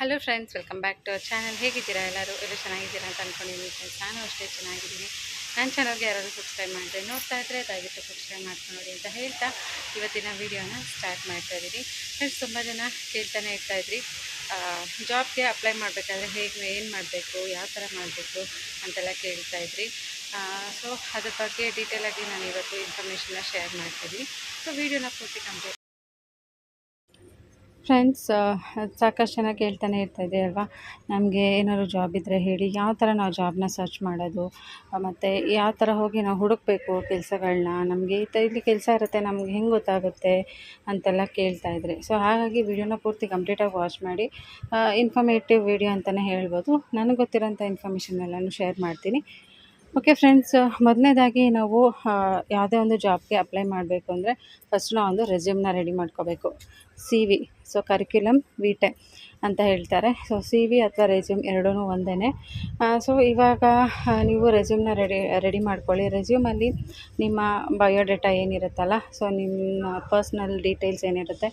Hello friends welcome back to our channel ಹೇಗಿದ್ದೀರಾ ಎಲ್ಲರೂ? ಎಲ್ಲ ಚೆನ್ನಾಗಿದ್ದೀರಾ ಅಂತ ಅಂದ್ಕೊಂಡಿದ್ದೀನಿ ಫ್ರೆಂಡ್ಸ್ ನಾನು ಅಷ್ಟೇ ಚೆನ್ನಾಗಿದ್ದೀನಿ. ನನ್ನ ಚಾನಲ್ಗೆ ಯಾರಾದರೂ ಸಬ್ಸ್ಕ್ರೈಬ್ ಮಾಡಿದ್ರೆ ನೋಡ್ತಾ ಇದ್ದರೆ ದಯವಿಟ್ಟು ಸಬ್ಸ್ಕ್ರೈಬ್ ಮಾಡ್ಕೊಂಡು ಅಂತ ಹೇಳ್ತಾ ಇವತ್ತಿನ ವೀಡಿಯೋನ ಸ್ಟಾರ್ಟ್ ಮಾಡ್ತಾ ಇದ್ದೀನಿ. ಫ್ರೆಂಡ್ಸ್ ತುಂಬ ಜನ ಕೇಳ್ತಾನೆ ಇರ್ತಾಯಿದ್ರಿ ಜಾಬ್ಗೆ ಅಪ್ಲೈ ಮಾಡಬೇಕಾದ್ರೆ ಹೇಗೆ, ಏನು ಮಾಡಬೇಕು, ಯಾವ ಥರ ಮಾಡಬೇಕು ಅಂತೆಲ್ಲ ಕೇಳ್ತಾ ಇದ್ರಿ. ಸೊ ಅದ್ರ ಬಗ್ಗೆ ಡೀಟೇಲಾಗಿ ನಾನು ಇವತ್ತು ಇನ್ಫಾರ್ಮೇಷನ್ನ ಶೇರ್ ಮಾಡ್ತೀನಿ ಸೊ ವೀಡಿಯೋನ ಪೂರ್ತಿ ಕಂಪ್ಲೀಟ್ ಫ್ರೆಂಡ್ಸ್ ಸಾಕಷ್ಟು ಜನ ಕೇಳ್ತಾನೆ ಇರ್ತಾಯಿದೆ ಅಲ್ವಾ? ನಮಗೆ ಏನಾದ್ರು ಜಾಬ್ ಇದ್ದರೆ ಹೇಳಿ, ಯಾವ ಥರ ನಾವು ಜಾಬ್ನ ಸರ್ಚ್ ಮಾಡೋದು? ಮತ್ತು ಯಾವ ಥರ ಹೋಗಿ ನಾವು ಹುಡುಕಬೇಕು ಕೆಲಸಗಳನ್ನ ನಮಗೆ ಈ ಥರ ಇಲ್ಲಿ ಕೆಲಸ ಇರುತ್ತೆ, ನಮ್ಗೆ ಹೆಂಗೆ ಗೊತ್ತಾಗುತ್ತೆ ಅಂತೆಲ್ಲ ಕೇಳ್ತಾ ಇದ್ರಿ. ಸೊ ಹಾಗಾಗಿ ವಿಡಿಯೋನ ಪೂರ್ತಿ ಕಂಪ್ಲೀಟಾಗಿ ವಾಚ್ ಮಾಡಿ ಇನ್ಫಾರ್ಮೇಟಿವ್ ವಿಡಿಯೋ ಅಂತಲೇ ಹೇಳ್ಬೋದು. ನನಗೆ ಗೊತ್ತಿರೋಂಥ ಇನ್ಫಾರ್ಮೇಷನ್ ಶೇರ್ ಮಾಡ್ತೀನಿ. ಓಕೆ ಫ್ರೆಂಡ್ಸ್ ಮೊದಲನೇದಾಗಿ ನಾವು ಯಾವುದೇ ಒಂದು ಜಾಬ್ಗೆ ಅಪ್ಲೈ ಮಾಡಬೇಕು ಅಂದರೆ ಫಸ್ಟ್ ನಾವು ಒಂದು ರೆಸ್ಯೂಮ್ನ ರೆಡಿ ಮಾಡ್ಕೋಬೇಕು. C V so curriculum vitae ಅಂತ ಹೇಳ್ತಾರೆ. ಸೊ ಸಿ ವಿ ಅಥವಾ ರೆಸ್ಯೂಮ್ ಎರಡೂ ಒಂದೇ ಸೊ ಇವಾಗ ನೀವು ರೆಸ್ಯೂಮ್ನ ರೆಡಿ ರೆಡಿ ಮಾಡ್ಕೊಳ್ಳಿ. ರೆಸ್ಯೂಮಲ್ಲಿ ನಿಮ್ಮ ಬಯೋಡೇಟಾ ಏನಿರುತ್ತಲ್ಲ ಸೊ ನಿಮ್ಮ ಪರ್ಸ್ನಲ್ ಡೀಟೇಲ್ಸ್ ಏನಿರುತ್ತೆ,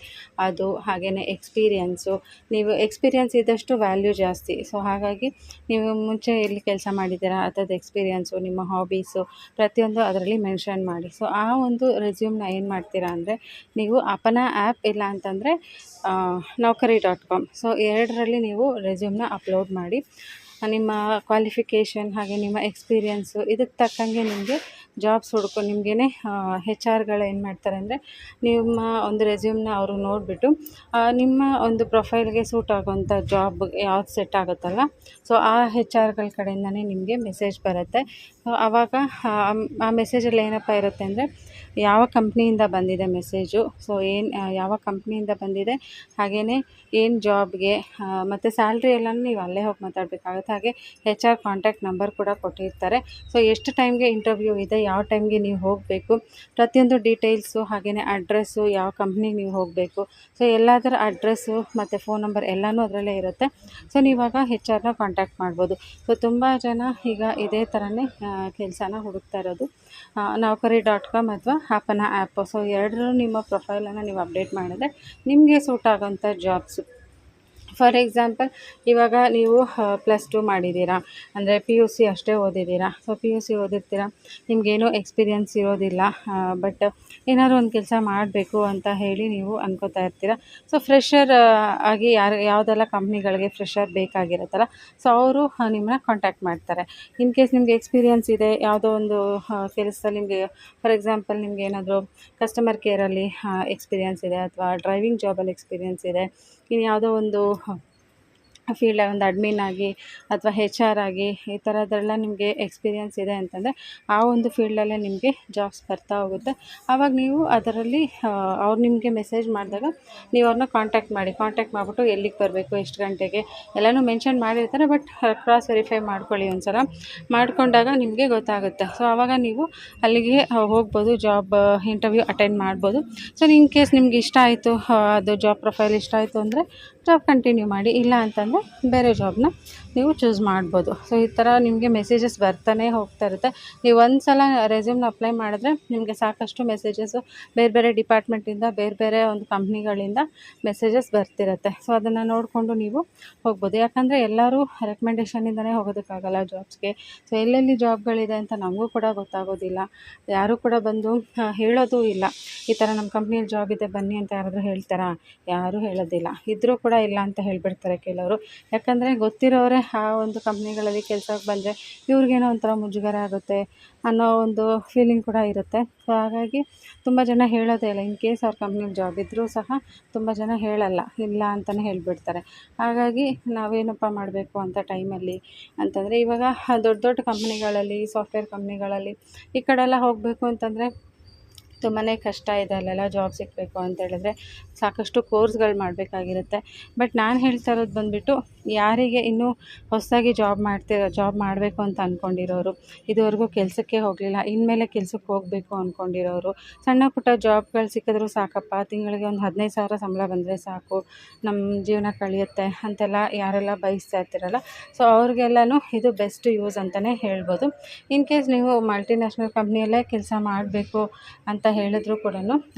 ಅದು ಹಾಗೆಯೇ ಎಕ್ಸ್ಪೀರಿಯನ್ಸು ನೀವು ಎಕ್ಸ್ಪೀರಿಯನ್ಸ್ ಇದ್ದಷ್ಟು ವ್ಯಾಲ್ಯೂ ಜಾಸ್ತಿ. ಸೊ ಹಾಗಾಗಿ ನೀವು ಮುಂಚೆ ಎಲ್ಲಿ ಕೆಲಸ ಮಾಡಿದ್ದೀರಾ, ಅದ್ರದ್ದು ಎಕ್ಸ್ಪೀರಿಯನ್ಸು ನಿಮ್ಮ ಹಾಬೀಸು ಪ್ರತಿಯೊಂದು ಅದರಲ್ಲಿ ಮೆನ್ಷನ್ ಮಾಡಿ. ಸೊ ಆ ಒಂದು ರೆಸ್ಯೂಮ್ನ ಏನು ಮಾಡ್ತೀರಾ ಅಂದರೆ, ನೀವು ಅಪನ ಆ್ಯಪ್ ಇಲ್ಲ ಅಂತಂದರೆ ನೌಕರಿ ಡಾಟ್ ಕಾಮ್ ಸೊ ಎರಡರಲ್ಲಿ ನೀವು ರೆಸ್ಯೂಮ್ನ ಅಪ್ಲೋಡ್ ಮಾಡಿ ನಿಮ್ಮ ಕ್ವಾಲಿಫಿಕೇಷನ್ ಹಾಗೆ ನಿಮ್ಮ ಎಕ್ಸ್ಪೀರಿಯನ್ಸು ಇದಕ್ಕೆ ತಕ್ಕಂಗೆ ನಿಮಗೆ ಜಾಬ್ಸ್ ಹುಡ್ಕೊ, ನಿಮಗೇನೆ ಹೆಚ್ ಆರ್ಗಳು ಏನು ಮಾಡ್ತಾರೆ ಅಂದರೆ, ನಿಮ್ಮ ಒಂದು ರೆಸ್ಯೂಮ್ನ ಅವರು ನೋಡಿಬಿಟ್ಟು ನಿಮ್ಮ ಒಂದು ಪ್ರೊಫೈಲ್ಗೆ ಸೂಟ್ ಆಗೋಂಥ ಜಾಬ್ ಯಾವ್ದು ಸೆಟ್ ಆಗುತ್ತಲ್ಲ ಸೊ ಆ ಹೆಚ್ ಆರ್ಗಳ ಕಡೆಯಿಂದನೇ ನಿಮಗೆ ಮೆಸೇಜ್ ಬರುತ್ತೆ. ಸೊ ಆವಾಗ ಆ ಮೆಸೇಜಲ್ಲಿ ಏನಪ್ಪ ಇರುತ್ತೆ ಅಂದರೆ ಯಾವ ಕಂಪ್ನಿಯಿಂದ ಬಂದಿದೆ ಮೆಸೇಜು. ಸೊ ಏನು ಯಾವ ಕಂಪ್ನಿಯಿಂದ ಬಂದಿದೆ ಹಾಗೆಯೇ ಏನು ಜಾಬ್ಗೆ ಮತ್ತು ಸ್ಯಾಲ್ರಿ ಎಲ್ಲನೂ ನೀವು ಅಲ್ಲೇ ಹೋಗಿ ಮಾತಾಡಬೇಕಾಗುತ್ತೆ. ಹಾಗೆ ಹೆಚ್ ಆರ್ ಕಾಂಟ್ಯಾಕ್ಟ್ ನಂಬರ್ ಕೂಡ ಕೊಟ್ಟಿರ್ತಾರೆ. ಸೊ ಎಷ್ಟು ಟೈಮ್ಗೆ ಇಂಟರ್ವ್ಯೂ ಇದೆ, ಯಾವ ಟೈಮ್ಗೆ ನೀವು ಹೋಗಬೇಕು, ಪ್ರತಿಯೊಂದು ಡೀಟೇಲ್ಸು ಹಾಗೆಯೇ ಅಡ್ರೆಸ್ಸು ಯಾವ ಕಂಪ್ನಿಗೆ ನೀವು ಹೋಗಬೇಕು. ಸೊ ಎಲ್ಲದರ ಅಡ್ರೆಸ್ಸು ಮತ್ತು ಫೋನ್ ನಂಬರ್ ಎಲ್ಲನೂ ಅದರಲ್ಲೇ ಇರುತ್ತೆ. ಸೊ ನೀವಾಗ ಹೆಚ್ ಆರ್ನ ಕಾಂಟ್ಯಾಕ್ಟ್ ಮಾಡ್ಬೋದು. ಸೊ ತುಂಬ ಜನ ಈಗ ಇದೇ ಥರನೇ ಕೆಲಸನ ಹುಡುಕ್ತಾ ಇರೋದು. ನೌಕರಿ ಡಾಟ್ ಕಾಮ್ ಅಥವಾ ಆ್ಯಪನ ಆ್ಯಪ್ ಸೊ ಎರಡರೂ ನಿಮ್ಮ ಪ್ರೊಫೈಲನ್ನು ನೀವು ಅಪ್ಡೇಟ್ ಮಾಡಿದ್ರೆ ನಿಮಗೆ ಸೂಟ್ ಆಗೋಂಥ ಜಾಬ್ಸು ಫಾರ್ ಎಕ್ಸಾಂಪಲ್ ಇವಾಗ ನೀವು ಪ್ಲಸ್ ಟು ಮಾಡಿದ್ದೀರಾ, ಅಂದರೆ ಪಿ ಯು ಸಿ ಅಷ್ಟೇ ಓದಿದ್ದೀರಾ. ಸೊ ಪಿ ಯು ಸಿ ಓದಿರ್ತೀರಾ, ನಿಮಗೇನೂ ಎಕ್ಸ್ಪೀರಿಯನ್ಸ್ ಇರೋದಿಲ್ಲ ಬಟ್ ಏನಾದ್ರು ಒಂದು ಕೆಲಸ ಮಾಡಬೇಕು ಅಂತ ಹೇಳಿ ನೀವು ಅನ್ಕೋತಾ ಇರ್ತೀರ. ಸೊ ಫ್ರೆಷರ್ ಆಗಿ ಯಾರು, ಯಾವುದೆಲ್ಲ ಕಂಪ್ನಿಗಳಿಗೆ ಫ್ರೆಷರ್ ಬೇಕಾಗಿರುತ್ತಲ್ಲ ಸೊ ಅವರು ನಿಮ್ಮನ್ನ ಕಾಂಟ್ಯಾಕ್ಟ್ ಮಾಡ್ತಾರೆ. ಇನ್ ಕೇಸ್ ನಿಮಗೆ ಎಕ್ಸ್ಪೀರಿಯನ್ಸ್ ಇದೆ, ಯಾವುದೋ ಒಂದು ಕೆಲಸದಲ್ಲಿ ನಿಮಗೆ ಫಾರ್ ಎಕ್ಸಾಂಪಲ್ ನಿಮಗೆ ಏನಾದರೂ ಕಸ್ಟಮರ್ ಕೇರಲ್ಲಿ ಎಕ್ಸ್ಪೀರಿಯನ್ಸ್ ಇದೆ, ಅಥವಾ ಡ್ರೈವಿಂಗ್ ಜಾಬಲ್ಲಿ ಎಕ್ಸ್ಪೀರಿಯನ್ಸ್ ಇದೆ ಇನ್ನು ಯಾವುದೋ ಒಂದು ಫೀಲ್ಡ್ ಒಂದು ಅಡ್ಮಿನ್ ಆಗಿ ಅಥವಾ ಹೆಚ್ ಆರ್ ಆಗಿ ಈ ಥರದ್ದೆಲ್ಲ ನಿಮಗೆ ಎಕ್ಸ್ಪೀರಿಯನ್ಸ್ ಇದೆ ಅಂತಂದರೆ ಆ ಒಂದು ಫೀಲ್ಡಲ್ಲೇ ನಿಮಗೆ ಜಾಬ್ಸ್ ಬರ್ತಾ ಹೋಗುತ್ತೆ. ಆವಾಗ ನೀವು ಅದರಲ್ಲಿ ಅವ್ರು ನಿಮಗೆ ಮೆಸೇಜ್ ಮಾಡಿದಾಗ ನೀವು ಅವ್ರನ್ನ ಕಾಂಟ್ಯಾಕ್ಟ್ ಮಾಡಿ. ಕಾಂಟ್ಯಾಕ್ಟ್ ಮಾಡಿಬಿಟ್ಟು ಎಲ್ಲಿಗೆ ಬರಬೇಕು, ಎಷ್ಟು ಗಂಟೆಗೆ, ಎಲ್ಲನೂ ಮೆನ್ಷನ್ ಮಾಡಿರ್ತಾರೆ ಬಟ್ ಕ್ರಾಸ್ ವೆರಿಫೈ ಮಾಡ್ಕೊಳ್ಳಿ ಒಂದು ಸಲ ಮಾಡಿಕೊಂಡಾಗ ನಿಮಗೆ ಗೊತ್ತಾಗುತ್ತೆ. ಸೊ ಆವಾಗ ನೀವು ಅಲ್ಲಿಗೆ ಹೋಗ್ಬೋದು ಜಾಬ್ ಇಂಟರ್ವ್ಯೂ ಅಟೆಂಡ್ ಮಾಡ್ಬೋದು. ಸೊ ಇನ್ ಕೇಸ್ ನಿಮ್ಗೆ ಇಷ್ಟ ಆಯಿತು ಅದು ಜಾಬ್ ಪ್ರೊಫೈಲ್ ಇಷ್ಟ ಆಯಿತು ಅಂದರೆ ಜಾಬ್ ಕಂಟಿನ್ಯೂ ಮಾಡಿ. ಇಲ್ಲ ಅಂತಂದರೆ ಬೇರೆ ಜಾಬ್ನ ನೀವು ಚೂಸ್ ಮಾಡ್ಬೋದು. ಸೊ ಈ ಥರ ನಿಮಗೆ ಮೆಸೇಜಸ್ ಬರ್ತಾನೆ ಹೋಗ್ತಾ ಇರುತ್ತೆ. ನೀವು ಒಂದು ಸಲ ರೆಸ್ಯೂಮ್ನ ಅಪ್ಲೈ ಮಾಡಿದ್ರೆ ನಿಮಗೆ ಸಾಕಷ್ಟು ಮೆಸೇಜಸ್ಸು ಬೇರೆ ಬೇರೆ ಡಿಪಾರ್ಟ್ಮೆಂಟಿಂದ ಬೇರೆ ಬೇರೆ ಒಂದು ಕಂಪ್ನಿಗಳಿಂದ ಮೆಸೇಜಸ್ ಬರ್ತಿರುತ್ತೆ. ಸೊ ಅದನ್ನು ನೋಡಿಕೊಂಡು ನೀವು ಹೋಗ್ಬೋದು. ಯಾಕಂದರೆ ಎಲ್ಲರೂ ರೆಕಮೆಂಡೇಷನಿಂದನೇ ಹೋಗೋದಕ್ಕಾಗಲ್ಲ ಜಾಬ್ಸ್ಗೆ ಸೊ ಎಲ್ಲೆಲ್ಲಿ ಜಾಬ್ಗಳಿದೆ ಅಂತ ನಮಗೂ ಕೂಡ ಗೊತ್ತಾಗೋದಿಲ್ಲ. ಯಾರೂ ಕೂಡ ಬಂದು ಹೇಳೋದು ಇಲ್ಲ. ಈ ಥರ ನಮ್ಮ ಕಂಪ್ನಿಯಲ್ಲಿ ಜಾಬ್ ಇದೆ, ಬನ್ನಿ ಅಂತ ಯಾರಾದರೂ ಹೇಳ್ತಾರಾ? ಯಾರೂ ಹೇಳೋದಿಲ್ಲ. ಇದ್ದರೂ ಕೂಡ ಇಲ್ಲ ಅಂತ ಹೇಳಿಬಿಡ್ತಾರೆ ಕೆಲವರು ಯಾಕಂದರೆ ಗೊತ್ತಿರೋರೇ ಆ ಒಂದು ಕಂಪ್ನಿಗಳಲ್ಲಿ ಕೆಲ್ಸಕ್ಕೆ ಬಂದರೆ ಇವ್ರಿಗೇನೋ ಒಂಥರ ಮುಜುಗರ ಆಗುತ್ತೆ ಅನ್ನೋ ಒಂದು ಫೀಲಿಂಗ್ ಕೂಡ ಇರುತ್ತೆ. ಸೊ ಹಾಗಾಗಿ ತುಂಬ ಜನ ಹೇಳೋದೇ ಇಲ್ಲ. ಇನ್ ಕೇಸ್ ಅವ್ರ ಕಂಪ್ನಿಲಿ ಜಾಬ್ ಇದ್ದರೂ ಸಹ ತುಂಬ ಜನ ಹೇಳಲ್ಲ, ಇಲ್ಲ ಅಂತಲೇ ಹೇಳಿಬಿಡ್ತಾರೆ. ಹಾಗಾಗಿ ನಾವೇನಪ್ಪ ಮಾಡಬೇಕು ಅಂತ ಟೈಮಲ್ಲಿ ಅಂತಂದರೆ ಇವಾಗ ದೊಡ್ಡ ದೊಡ್ಡ ಕಂಪ್ನಿಗಳಲ್ಲಿ ಸಾಫ್ಟ್ವೇರ್ ಕಂಪ್ನಿಗಳಲ್ಲಿ ಈ ಕಡೆ ಎಲ್ಲ ಹೋಗಬೇಕು ಅಂತಂದರೆ ತುಂಬಾ ಕಷ್ಟ ಇದೆ, ಅಲ್ಲೆಲ್ಲ ಜಾಬ್ ಸಿಗಬೇಕು ಅಂತ ಹೇಳಿದ್ರೆ ಸಾಕಷ್ಟು ಕೋರ್ಸ್ಗಳು ಮಾಡಬೇಕಾಗಿರುತ್ತೆ. ಬಟ್ ನಾನು ಹೇಳ್ತಾ ಇರೋದು ಬಂದುಬಿಟ್ಟು ಯಾರಿಗೆ ಇನ್ನೂ ಹೊಸದಾಗಿ ಜಾಬ್ ಮಾಡ್ತಿರೋ ಜಾಬ್ ಮಾಡಬೇಕು ಅಂತ ಅಂದ್ಕೊಂಡಿರೋರು ಇದುವರೆಗೂ ಕೆಲಸಕ್ಕೆ ಹೋಗಲಿಲ್ಲ, ಇನ್ಮೇಲೆ ಕೆಲಸಕ್ಕೆ ಹೋಗಬೇಕು ಅಂದ್ಕೊಂಡಿರೋರು ಸಣ್ಣ ಪುಟ್ಟ ಜಾಬ್ಗಳು ಸಿಕ್ಕಿದ್ರೂ ಸಾಕಪ್ಪ, ತಿಂಗಳಿಗೆ ಒಂದು ಹದಿನೈದು ಸಾವಿರ ಸಂಬಳ ಬಂದರೆ ಸಾಕು ನಮ್ಮ ಜೀವನ ಕಳೆಯುತ್ತೆ ಅಂತೆಲ್ಲ ಯಾರೆಲ್ಲ ಬಯಸ್ತಾ ಇರ್ತಿರಲ್ಲ ಸೊ ಅವ್ರಿಗೆಲ್ಲನೂ ಇದು ಬೆಸ್ಟ್ ಯೂಸ್ ಅಂತಲೇ ಹೇಳ್ಬೋದು. ಇನ್ ಕೇಸ್ ನೀವು ಮಲ್ಟಿನ್ಯಾಷನಲ್ ಕಂಪ್ನಿಯಲ್ಲೇ ಕೆಲಸ ಮಾಡಬೇಕು ಅಂತ ಹೇಳಿದ್ರು ಕೂಡ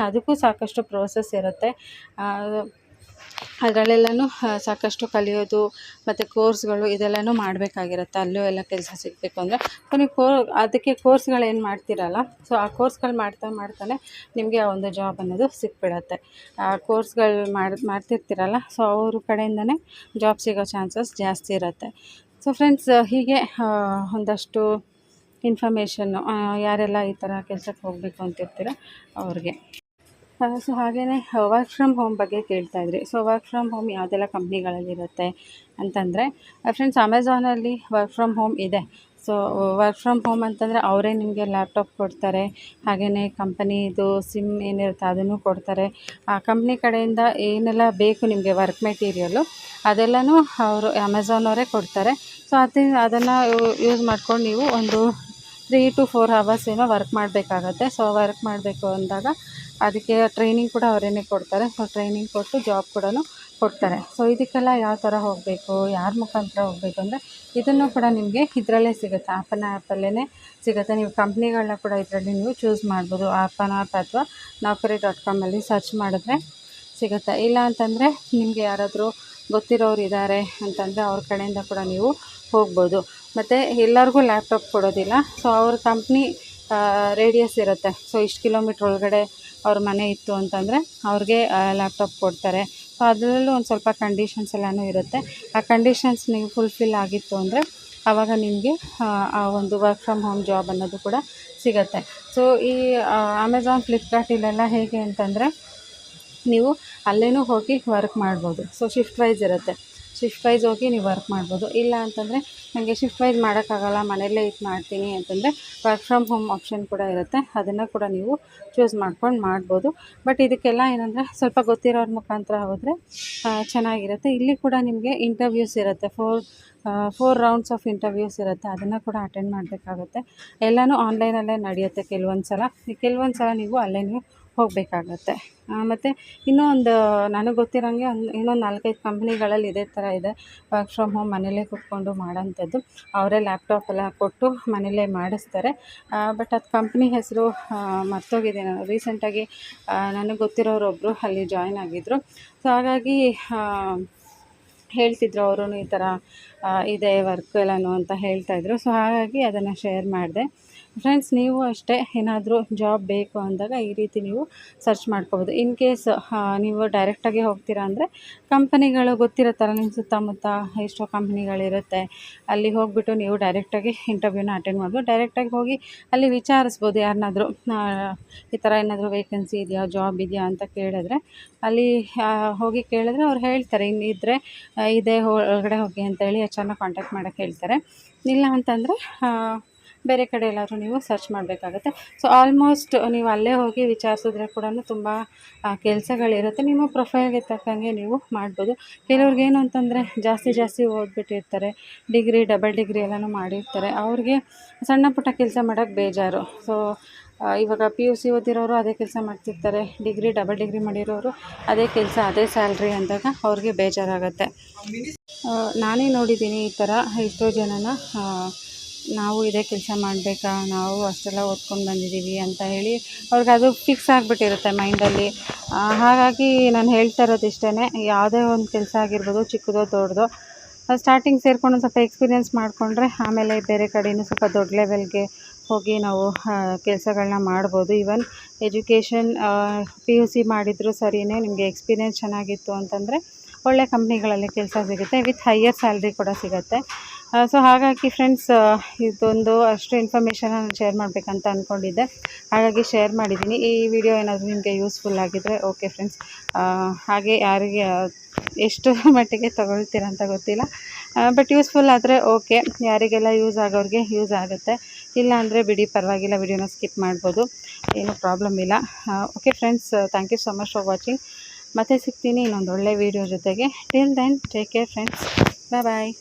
ಅದಕ್ಕೂ ಸಾಕಷ್ಟು ಪ್ರೋಸೆಸ್ ಇರುತ್ತೆ. ಅದರಲ್ಲೆಲ್ಲನೂ ಸಾಕಷ್ಟು ಕಲಿಯೋದು, ಮತ್ತು ಕೋರ್ಸ್ಗಳು ಇದೆಲ್ಲನೂ ಮಾಡಬೇಕಾಗಿರುತ್ತೆ. ಅಲ್ಲೂ ಎಲ್ಲ ಕೆಲಸ ಸಿಗಬೇಕು ಅಂದರೆ. ನೀವು ಕೋ ಅದಕ್ಕೆ ಕೋರ್ಸ್ಗಳೇನು ಮಾಡ್ತೀರಲ್ಲ ಸೊ ಆ ಕೋರ್ಸ್ಗಳು ಮಾಡ್ತಾ ಮಾಡ್ತಾನೆ ನಿಮಗೆ ಆ ಒಂದು ಜಾಬ್ ಅನ್ನೋದು ಸಿಕ್ಬಿಡತ್ತೆ. ಆ ಕೋರ್ಸ್ಗಳು ಮಾಡಿ, ಮಾಡ್ತಿರ್ತೀರಲ್ಲ ಸೊ ಅವ್ರ ಕಡೆಯಿಂದನೇ ಜಾಬ್ ಸಿಗೋ ಚಾನ್ಸಸ್ ಜಾಸ್ತಿ ಇರುತ್ತೆ. ಸೊ ಫ್ರೆಂಡ್ಸ್ ಹೀಗೆ ಒಂದಷ್ಟು ಇನ್ಫಾರ್ಮೇಷನ್ನು ಯಾರೆಲ್ಲ ಈ ಥರ ಕೆಲಸಕ್ಕೆ ಹೋಗಬೇಕು ಅಂತಿರ್ತೀರ ಅವ್ರಿಗೆ. ಸೊ ಹಾಗೆಯೇ ವರ್ಕ್ ಫ್ರಮ್ ಹೋಮ್ ಬಗ್ಗೆ ಕೇಳ್ತಾ ಇದ್ರಿ. ಸೊ ವರ್ಕ್ ಫ್ರಮ್ ಹೋಮ್ ಯಾವುದೆಲ್ಲ ಕಂಪ್ನಿಗಳಲ್ಲಿರುತ್ತೆ ಅಂತಂದರೆ ಫ್ರೆಂಡ್ಸ್ ಅಮೆಝಾನಲ್ಲಿ ವರ್ಕ್ ಫ್ರಮ್ ಹೋಮ್ ಇದೆ. ಸೊ ವರ್ಕ್ ಫ್ರಮ್ ಹೋಮ್ ಅಂತಂದರೆ ಅವರೇ ನಿಮಗೆ ಲ್ಯಾಪ್ಟಾಪ್ ಕೊಡ್ತಾರೆ. ಹಾಗೆಯೇ ಕಂಪನಿದು ಸಿಮ್ ಏನಿರುತ್ತೆ ಅದನ್ನು ಕೊಡ್ತಾರೆ. ಆ ಕಂಪ್ನಿ ಕಡೆಯಿಂದ ಏನೆಲ್ಲ ಬೇಕು ನಿಮಗೆ ವರ್ಕ್ ಮೆಟೀರಿಯಲ್ಲು ಅದೆಲ್ಲನೂ ಅವರು ಅಮೆಝಾನವರೇ ಕೊಡ್ತಾರೆ. ಸೊ ಅದನ್ನ ಅದನ್ನು ಯೂಸ್ ಮಾಡ್ಕೊಂಡು ನೀವು ಒಂದು ತ್ರೀ ಟು ಫೋರ್ ಅವರ್ಸ್ ಏನೋ ವರ್ಕ್ ಮಾಡಬೇಕಾಗತ್ತೆ. ಸೊ ವರ್ಕ್ ಮಾಡಬೇಕು ಅಂದಾಗ ಅದಕ್ಕೆ ಟ್ರೈನಿಂಗ್ ಕೂಡ ಅವರೇನೆ ಕೊಡ್ತಾರೆ. ಸೊ ಟ್ರೈನಿಂಗ್ ಕೊಟ್ಟು ಜಾಬ್ ಕೂಡ ಕೊಡ್ತಾರೆ. ಸೊ ಇದಕ್ಕೆಲ್ಲ ಯಾವ ಥರ ಹೋಗಬೇಕು, ಯಾರ ಮುಖಾಂತರ ಹೋಗಬೇಕು ಅಂದರೆ ಇದನ್ನು ಕೂಡ ನಿಮಗೆ ಇದರಲ್ಲೇ ಸಿಗುತ್ತೆ. ಆಪನ್ ಆ್ಯಪಲ್ಲೇ ಸಿಗುತ್ತೆ. ನೀವು ಕಂಪ್ನಿಗಳನ್ನ ಕೂಡ ಇದರಲ್ಲಿ ನೀವು ಚೂಸ್ ಮಾಡ್ಬೋದು. ಆಪನ್ ಆ್ಯಪ್ ಅಥವಾ ನೌಕರಿ ಡಾಟ್ ಕಾಮಲ್ಲಿ ಸರ್ಚ್ ಮಾಡಿದ್ರೆ ಸಿಗುತ್ತೆ. ಇಲ್ಲ ಅಂತಂದರೆ ನಿಮಗೆ ಯಾರಾದರೂ ಗೊತ್ತಿರೋರು ಇದ್ದಾರೆ ಅಂತಂದರೆ ಅವ್ರ ಕಡೆಯಿಂದ ಕೂಡ ನೀವು ಹೋಗ್ಬೋದು. ಮತ್ತು ಎಲ್ಲರಿಗೂ ಲ್ಯಾಪ್ಟಾಪ್ ಕೊಡೋದಿಲ್ಲ. ಸೊ ಅವ್ರ ಕಂಪ್ನಿ ರೇಡಿಯಸ್ ಇರುತ್ತೆ. ಸೊ ಇಷ್ಟು ಕಿಲೋಮೀಟ್ರ್ ಒಳಗಡೆ ಅವ್ರ ಮನೆ ಇತ್ತು ಅಂತಂದರೆ ಅವ್ರಿಗೆ ಲ್ಯಾಪ್ಟಾಪ್ ಕೊಡ್ತಾರೆ. ಸೊ ಅದರಲ್ಲೂ ಒಂದು ಸ್ವಲ್ಪ ಕಂಡೀಷನ್ಸ್ ಎಲ್ಲನೂ ಇರುತ್ತೆ. ಆ ಕಂಡೀಷನ್ಸ್ ನೀವು ಫುಲ್ಫಿಲ್ ಆಗಿತ್ತು ಅಂದರೆ ಆವಾಗ ನಿಮಗೆ, ಆ ಒಂದು ವರ್ಕ್ ಫ್ರಮ್ ಹೋಮ್ ಜಾಬ್ ಅನ್ನೋದು ಕೂಡ ಸಿಗುತ್ತೆ. ಸೊ ಈ ಅಮೆಝಾನ್ ಫ್ಲಿಪ್ಕಾರ್ಟ್ ಇಲ್ಲೆಲ್ಲ ಹೇಗೆ ಅಂತಂದರೆ ನೀವು ಅಲ್ಲೇನೂ ಹೋಗಿ ವರ್ಕ್ ಮಾಡ್ಬೋದು. ಸೊ ಶಿಫ್ಟ್ ವೈಸ್ ಇರುತ್ತೆ. ಶಿಫ್ಟ್ ವೈಸ್ ಹೋಗಿ ನೀವು ವರ್ಕ್ ಮಾಡ್ಬೋದು. ಇಲ್ಲ ಅಂತಂದರೆ ನನಗೆ ಶಿಫ್ಟ್ ವೈಸ್ ಮಾಡೋಕ್ಕಾಗಲ್ಲ, ಮನೆಯಲ್ಲೇ ಇದು ಮಾಡ್ತೀನಿ ಅಂತಂದರೆ ವರ್ಕ್ ಫ್ರಮ್ ಹೋಮ್ ಆಪ್ಷನ್ ಕೂಡ ಇರುತ್ತೆ. ಅದನ್ನು ಕೂಡ ನೀವು ಚೂಸ್ ಮಾಡ್ಕೊಂಡು ಮಾಡ್ಬೋದು. ಬಟ್ ಇದಕ್ಕೆಲ್ಲ ಏನಂದರೆ ಸ್ವಲ್ಪ ಗೊತ್ತಿರೋರ ಮುಖಾಂತರ ಹೋದರೆ ಚೆನ್ನಾಗಿರುತ್ತೆ. ಇಲ್ಲಿ ಕೂಡ ನಿಮಗೆ ಇಂಟರ್ವ್ಯೂಸ್ ಇರುತ್ತೆ. Four four rounds of interviews ಇರುತ್ತೆ. ಅದನ್ನು ಕೂಡ ಅಟೆಂಡ್ ಮಾಡಬೇಕಾಗುತ್ತೆ. ಎಲ್ಲನೂ ಆನ್ಲೈನಲ್ಲೇ ನಡೆಯುತ್ತೆ. ಕೆಲವೊಂದು ಸಲ ಕೆಲವೊಂದು ಸಲ ನೀವು ಅಲ್ಲೇ ನೀವು ಹೋಗಬೇಕಾಗತ್ತೆ. ಮತ್ತು ಇನ್ನೂ ಒಂದು ನನಗೆ ಗೊತ್ತಿರೋಂಗೆ ಒಂದು ಇನ್ನೊಂದು ನಾಲ್ಕೈದು ಕಂಪ್ನಿಗಳಲ್ಲಿ ಇದೇ ಥರ ಇದೆ. ವರ್ಕ್ ಫ್ರಮ್ ಹೋಮ್ ಮನೇಲೇ ಕೂತ್ಕೊಂಡು ಮಾಡೋಂಥದ್ದು. ಅವರೇ ಲ್ಯಾಪ್ಟಾಪ್ ಎಲ್ಲ ಕೊಟ್ಟು ಮನೇಲೇ ಮಾಡಿಸ್ತಾರೆ. ಬಟ್ ಅದು ಕಂಪ್ನಿ ಹೆಸರು ಮರ್ತೋಗಿದೆ. ನಾನು ರೀಸೆಂಟಾಗಿ ನನಗೆ ಗೊತ್ತಿರೋರೊಬ್ಬರು ಅಲ್ಲಿ ಜಾಯ್ನ್ ಆಗಿದ್ದರು ಸೊ ಹಾಗಾಗಿ ಹೇಳ್ತಿದ್ರು ಅವರು ಈ ಥರ ಇದೆ ವರ್ಕ್ ಎಲ್ಲನೂ ಅಂತ ಹೇಳ್ತಾಯಿದ್ರು ಸೊ ಹಾಗಾಗಿ ಅದನ್ನು ಶೇರ್ ಮಾಡಿದೆ. ಫ್ರೆಂಡ್ಸ್ ನೀವು ಅಷ್ಟೇ ಏನಾದರೂ ಜಾಬ್ ಬೇಕು ಅಂದಾಗ ಈ ರೀತಿ ನೀವು ಸರ್ಚ್ ಮಾಡ್ಕೋಬೋದು. ಇನ್ ಕೇಸ್ ನೀವು ಡೈರೆಕ್ಟಾಗಿ ಹೋಗ್ತೀರಾ ಅಂದರೆ ಕಂಪನಿಗಳು ಗೊತ್ತಿರುತ್ತಲ್ಲ ನಿಮ್ಮ ಸುತ್ತಮುತ್ತ ಎಷ್ಟೋ ಕಂಪ್ನಿಗಳಿರುತ್ತೆ ಅಲ್ಲಿ ಹೋಗಿಬಿಟ್ಟು ನೀವು ಡೈರೆಕ್ಟಾಗಿ ಇಂಟರ್ವ್ಯೂನ ಅಟೆಂಡ್ ಮಾಡ್ಬೋದು. ಡೈರೆಕ್ಟಾಗಿ ಹೋಗಿ ಅಲ್ಲಿ ವಿಚಾರಿಸ್ಬೋದು ಯಾರನ್ನಾದರೂ ಈ ಥರ ಏನಾದರೂ ವೇಕೆನ್ಸಿ ಇದೆಯಾ ಜಾಬ್ ಇದೆಯಾ ಅಂತ ಕೇಳಿದ್ರೆ. ಅಲ್ಲಿ ಹೋಗಿ ಕೇಳಿದ್ರೆ ಅವ್ರು ಹೇಳ್ತಾರೆ ಇನ್ನು ಇದ್ದರೆ ಇದೇ ಒಳಗಡೆ ಹೋಗಿ ಅಂತೇಳಿ ಎಚ್ ಆರ್ನ ಕಾಂಟ್ಯಾಕ್ಟ್ ಮಾಡೋಕ್ಕೆ ಹೇಳ್ತಾರೆ. ಇಲ್ಲ ಅಂತಂದರೆ ಬೇರೆ ಕಡೆ ಎಲ್ಲಾದರೂ ನೀವು ಸರ್ಚ್ ಮಾಡಬೇಕಾಗತ್ತೆ. ಸೊ ಆಲ್ಮೋಸ್ಟ್ ನೀವು ಅಲ್ಲೇ ಹೋಗಿ ವಿಚಾರಿಸಿದ್ರೆ ಕೂಡ ತುಂಬ ಕೆಲಸಗಳಿರುತ್ತೆ. ನಿಮ್ಮ ಪ್ರೊಫೈಲ್ಗೆ ತಕ್ಕಂಗೆ ನೀವು ಮಾಡ್ಬೋದು. ಕೆಲವ್ರಿಗೆ ಏನು ಅಂತಂದರೆ ಜಾಸ್ತಿ ಜಾಸ್ತಿ ಓದ್ಬಿಟ್ಟಿರ್ತಾರೆ. ಡಿಗ್ರಿ ಡಬಲ್ ಡಿಗ್ರಿ ಎಲ್ಲನೂ ಮಾಡಿರ್ತಾರೆ. ಅವ್ರಿಗೆ ಸಣ್ಣ ಪುಟ್ಟ ಕೆಲಸ ಮಾಡೋಕ್ಕೆ ಬೇಜಾರು. ಸೊ ಇವಾಗ ಪಿ ಯು ಸಿ ಓದಿರೋರು ಅದೇ ಕೆಲಸ ಮಾಡ್ತಿರ್ತಾರೆ. ಡಿಗ್ರಿ ಡಬಲ್ ಡಿಗ್ರಿ ಮಾಡಿರೋರು ಅದೇ ಕೆಲಸ, ಅದೇ ಸ್ಯಾಲ್ರಿ ಅಂದಾಗ ಅವ್ರಿಗೆ ಬೇಜಾರಾಗುತ್ತೆ. ನಾನೇ ನೋಡಿದ್ದೀನಿ ಈ ಥರ ಎಷ್ಟೋ ಜನನ ನಾವು ಇದೇ ಕೆಲಸ ಮಾಡಬೇಕಾ? ನಾವು ಅಷ್ಟೆಲ್ಲ ಓದ್ಕೊಂಡು ಬಂದಿದ್ದೀವಿ ಅಂತ ಹೇಳಿ ಅವ್ರಿಗೆ ಅದು ಫಿಕ್ಸ್ ಆಗಿಬಿಟ್ಟಿರುತ್ತೆ ಮೈಂಡಲ್ಲಿ ಹಾಗಾಗಿ ನಾನು ಹೇಳ್ತಾ ಇರೋದು ಇಷ್ಟೇ ಯಾವುದೇ ಒಂದು ಕೆಲಸ ಆಗಿರ್ಬೋದು, ಚಿಕ್ಕದೋ ದೊಡ್ಡದೋ ಸ್ಟಾರ್ಟಿಂಗ್ ಸೇರ್ಕೊಂಡು ಸ್ವಲ್ಪ ಎಕ್ಸ್ಪೀರಿಯೆನ್ಸ್ ಮಾಡಿಕೊಂಡ್ರೆ ಆಮೇಲೆ ಬೇರೆ ಕಡೆಯೂ ಸ್ವಲ್ಪ ದೊಡ್ಡ ಲೆವೆಲ್ಗೆ ಹೋಗಿ ನಾವು ಕೆಲಸಗಳನ್ನ ಮಾಡ್ಬೋದು. Even education P U C ಮಾಡಿದರೂ ಸರಿಯೇ ನಿಮಗೆ ಎಕ್ಸ್ಪೀರಿಯೆನ್ಸ್ ಚೆನ್ನಾಗಿತ್ತು ಅಂತಂದರೆ ಒಳ್ಳೆ ಕಂಪ್ನಿಗಳಲ್ಲಿ ಕೆಲಸ ಸಿಗುತ್ತೆ, ವಿತ್ ಹೈಯರ್ ಸ್ಯಾಲ್ರಿ ಕೂಡ ಸಿಗುತ್ತೆ. ಸೊ ಹಾಗಾಗಿ ಫ್ರೆಂಡ್ಸ್ ಇದೊಂದು ಅಷ್ಟು ಇನ್ಫಾರ್ಮೇಷನ್ ಶೇರ್ ಮಾಡಬೇಕಂತ ಅಂದ್ಕೊಂಡಿದ್ದೆ ಹಾಗಾಗಿ ಶೇರ್ ಮಾಡಿದ್ದೀನಿ. ಈ ವಿಡಿಯೋ ಏನಾದರೂ ನಿಮಗೆ ಯೂಸ್ಫುಲ್ ಆಗಿದ್ದರೆ ಓಕೆ ಫ್ರೆಂಡ್ಸ್ ಹಾಗೆ ಯಾರಿಗೆ ಎಷ್ಟು ಮಟ್ಟಿಗೆ ತೊಗೊಳ್ತೀರ ಅಂತ ಗೊತ್ತಿಲ್ಲ. ಬಟ್ ಯೂಸ್ಫುಲ್ ಆದರೆ ಓಕೆ ಯಾರಿಗೆಲ್ಲ ಯೂಸ್ ಆಗೋರಿಗೆ ಯೂಸ್ ಆಗುತ್ತೆ. ಇಲ್ಲ ಅಂದರೆ ಬಿಡಿ, ಪರವಾಗಿಲ್ಲ ವಿಡಿಯೋನ ಸ್ಕಿಪ್ ಮಾಡ್ಬೋದು. ಏನೂ ಪ್ರಾಬ್ಲಮ್ ಇಲ್ಲ. Okay friends thank you so much for watching ಮತ್ತೆ ಸಿಗ್ತೀನಿ ಇನ್ನೊಂದು ಒಳ್ಳೆ ವೀಡಿಯೋ ಜೊತೆಗೆ. Till then take care friends bye bye